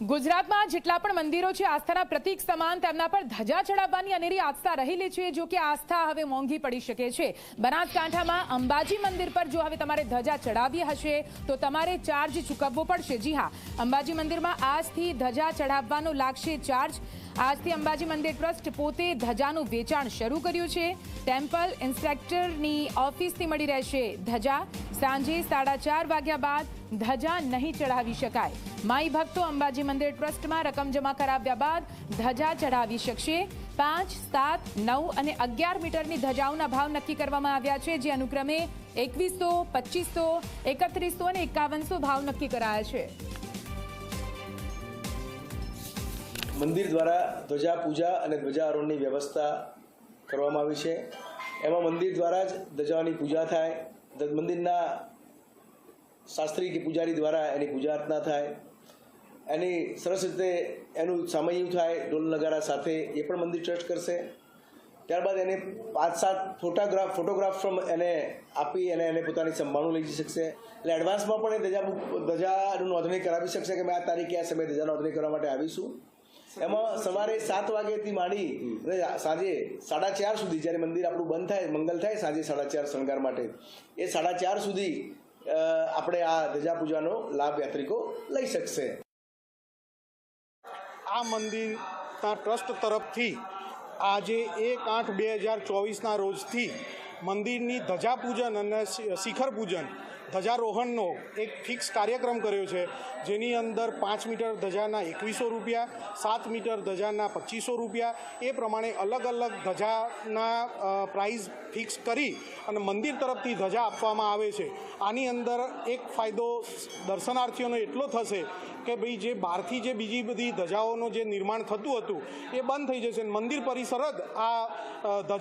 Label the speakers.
Speaker 1: ગુજરાતમાં જેટલા પણ મંદિરો છે, આસ્થાના પ્રતીક સમાન તેમના પર ધજા ચડાવવાની અનેરી આસ્થા રહેલી છે, જો કે આસ્થા હવે મોંઘી પડી શકે છે. બનાસકાંઠામાં અંબાજી મંદિર પર જો હવે તમારે ધજા ચડાવી હશે, તો તમારે ચાર્જ ચૂકવવો પડશે. જી હા, અંબાજી મંદિરમાં આજથી ધજા ચડાવવાનો લાગશે ચાર્જ. આજથી અંબાજી મંદિર ટ્રસ્ટ પોતે ધજાનું વેચાણ શરૂ કર્યું છે. ટેમ્પલ ઇન્સ્પેક્ટરની ઓફિસથી મળી રહેશે ધજા. સાંજે સાડા વાગ્યા બાદ ધજા નહીં ચઢાવી શકાય. માઈ ભક્તો અંબાજી મંદિર ટ્રસ્ટમાં રકમ જમા કરાવ્યા બાદ ધજા ચઢાવી શકશે. પાંચ, સાત, નવ અને અગિયાર મીટરની ધજાઓના ભાવ નક્કી કરવામાં આવ્યા છે, જે અનુક્રમે એકવીસો પચીસો એકત્રીસો અને એકાવનસો ભાવ નક્કી કરાયા છે.
Speaker 2: મંદિર દ્વારા ધ્વજા પૂજા અને ધ્વજારોહણની વ્યવસ્થા કરવામાં આવી છે. એમાં મંદિર દ્વારા જ ધજાઓની પૂજા થાય. મંદિરના શાસ્ત્રી કે પૂજારી દ્વારા એની પૂજા અર્ચના થાય. એની સરસ રીતે એનું સામયું થાય ઢોલ નગારા સાથે એ પણ મંદિર ટ્રસ્ટ કરશે. ત્યારબાદ એને પાંચ સાત ફોટોગ્રાફ ફોટોગ્રાફ પણ એને આપી અને એને પોતાની સંભાળું લઈ જઈ શકશે. એટલે એડવાન્સમાં પણ એ ધજા બુક ધજાનું નોંધણી કરાવી શકશે કે મેં આ તારીખે આ સમયે ધજા નોંધણી કરવા માટે આવીશું. એમાં સવારે સાત વાગ્યાથી માંડી સાંજે સાડા ચાર સુધી જ્યારે મંદિર આપણું બંધ થાય મંગલ થાય સાંજે સાડા ચાર શણગાર માટે. એ સાડા ચાર સુધી આપણે આ ધજા પૂજાનો લાભ યાત્રિકો લઈ શકશે.
Speaker 3: આ મંદિરના ટ્રસ્ટ તરફથી આજે એક આઠ બે હજાર ચોવીસના રોજથી મંદિરની ધજા પૂજન અને શિખર પૂજન ધજારોહણનો એક ફિક્સ કાર્યક્રમ કર્યો છે, જેની અંદર પાંચ મીટર ધજાના એકવીસો રૂપિયા, સાત મીટર ધજાના પચીસો રૂપિયા, એ પ્રમાણે અલગ અલગ ધજાના પ્રાઇઝ ફિક્સ કરી અને મંદિર તરફથી ધજા આપવામાં આવે છે. આની અંદર એક ફાયદો દર્શનાર્થીઓનો એટલો થશે કે ભાઈ જે બહારથી જે બીજી બધી ધજાઓનું જે નિર્માણ થતું હતું, એ બંધ થઈ જશે મંદિર પરિસર જ આ ધજા